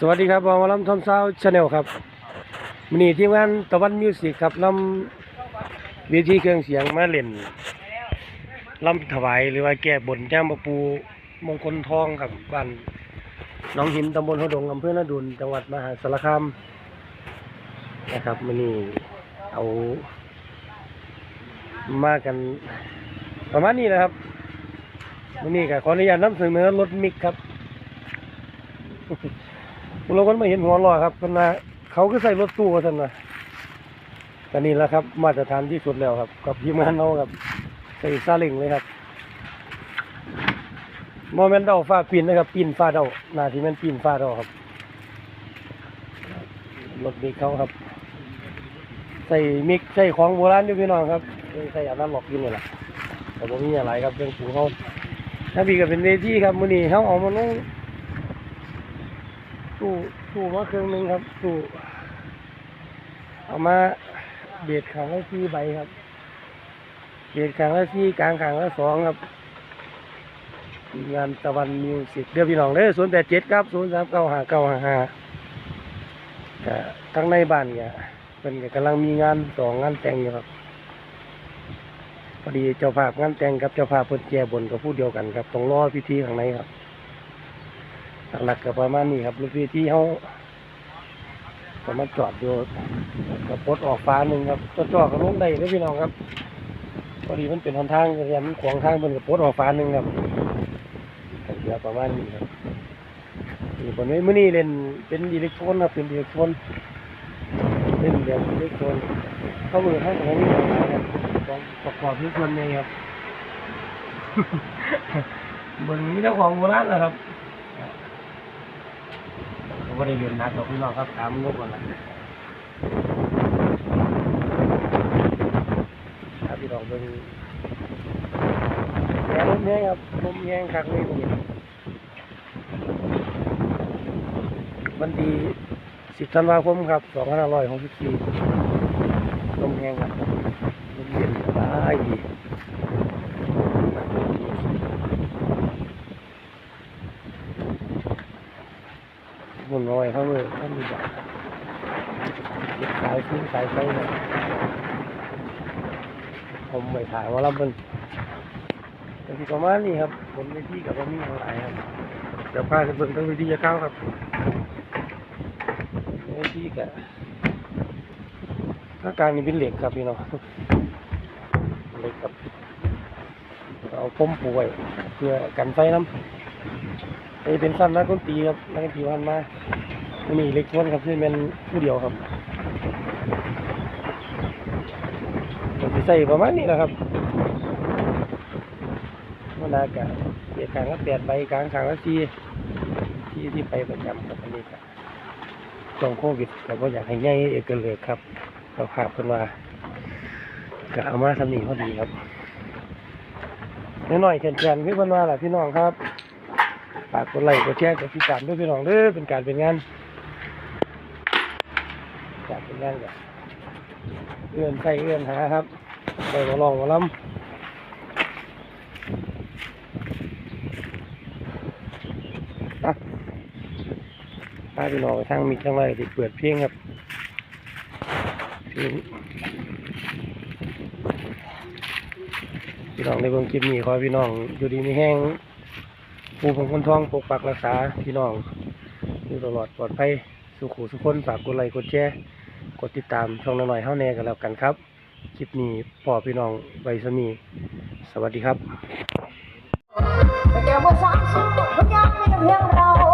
สวัสดีครับวอลลัมทอมซาวชาแนลครับวันนี้ทีมงานตะวันมิวสิกครับนำเวทีเครื่องเสียงมาเล่นลำถวายหรือว่าแก้บนย่ามปะปูมงคลทองครับบ้านน้องหินตำบลหดงอำเภอนาดุลจังหวัดมหาสารคามนะครับวันนี้เอา มากัน ประมาณนี้นะครับวันนี้ก็ขออนุญาตนำเสนอรถมิกครับ เราก็ไม่เห็นหัวเรอครับเพนว่าเขาก็ใส่รถตู้กันท่านนะแต่นี่แหละครับ มาตรฐานที่สุดแล้วครับ กับทีมงานเราครับใส่ซาเล้งเลยครับโมเมนต์เดาฟ้าปีนนะครับปีนฟ้าเดาหน้าที่แมันปีนฟ้าเดาครับรถมิกเขาครับ ใส่มิกใส่ของโบราณด้วยพี่น้องครับใส่อันนั้นหลอกอยินนี่แหละแต่ผมมีอะไรครับเรื่องปูเขาถ้าพี่ก็เป็นเวทีครับมื้อนี้เขาเอามาลง ตู้ตู้มาเครื่องหนึงครับตู้เอามาเบียดขางละสี่ใบครับเบียดขางละสี่กลางขางละสองครับงานตะวันมิวสิกเดี๋ยวพี่น้องเด้อศูนย์แปดเจ็ดครับศูนย์สามเก้าห้าเก้าห้าห้าทั้งในบ้านเนี่ยเป็นก็กำลังมีงานสองงานแต่งอยู่ครับพอดีเจ้าภาพงานแต่งกับเจ้าภาพเพิ่อนแก่บนก็พูดเดียวกันครับต้องรอพิธีข้างในครับ หลักๆก็ประมาณนี้ครับรถพี่ที่เขาก็มาจอดอยู่ก็ปลดออกฟ้าหนึ่งครับจอดๆก็ลงได้เลยพี่น้องครับพอดีมันเป็นหนทางเรียนขวางทางเป็นกับปลดออกฟ้าหนึ่งครับก็เหลือประมาณนี้ครับนี่คนนี้มื่อนี้เล่นเป็นอิเล็กโทรนครับเป็นอิเล็กโทรนเล่นแบบอิเล็กโทรนเข้ามือข้างของนี่ครับของประกอบทุกคนเลยครับเบิ่งนี่เจ้าของโบราณนะครับ ผมก็ได้เรียนนักกับพี่น้องครับตามงบก่อนละครับพี่น้องเป็นแย่ลมแห้งครับลมแห้งคักเลยผมวันที่สิบธันวาคมครับสองพันห้าร้อยหกสิบสี่ลมแห้งครับลมเย็นสบายดี ผมน้อยเขาเลยเขามีแบบเก็บสายขึ้นสายไฟเลยผมไปถ่ายว่ารับมันเป็นที่ประมาณนี้ครับ ผมในที่กับว่ามีอะไรครับเดี๋ยวพาไปเบิ่งตั้งวิธีจะเข้าครับในที่กับถ้ากลางนี่เป็นเหล็กครับพี่น้องเหล็กกับเอาพมป่วยเพื่อกันไฟน้ำ นี่เป็นสั้นนักดนตรีครับนักดนตรีวันมาไม่มีเล็กทรอนครับที่เป็นผู้เดียวครับผมจะใส่ประมาณนี้แหละครับมันอากาศเปียกกลางก็แปดใบกลางกลางก็สี่ที่ที่ไปประจำครับอันนี้ครับช่วงโควิดแต่ก็อยากให้ง่ายเอกเลยครับ เราขาบกันมาก็เอามาทำนีพอดีครับน้อยๆแขนๆพี่เพันว่าแหละพี่น้องครับากกดไลค์กดแชร์กดติดตามด้วยพี่น้องเด้อเป็นการเป็นงานการเป็นงานกับเอื้อนใส่เอื้อนหาครับไปมาลองมาล้ำอะพาพี่น้องทางมีจังไรติดเปิดเพลงครับพี่น้องในเบื้องคลิปนี้ขอให้พี่น้องอยู่ดีมีแห้ง ปูของคนทองปกปักรักษาพี่น้องอยู่ตลอดปลอดภัยสุขุสุขคนฝากกดไลค์กดแชร์กดติดตามช่องน้อยๆเฮาแน่กันแล้วกันครับ คลิปนี้พ่อพี่น้องไวสมีสวัสดีครับแต่แกว่าสามสู้พยายามไม่เพียงเรา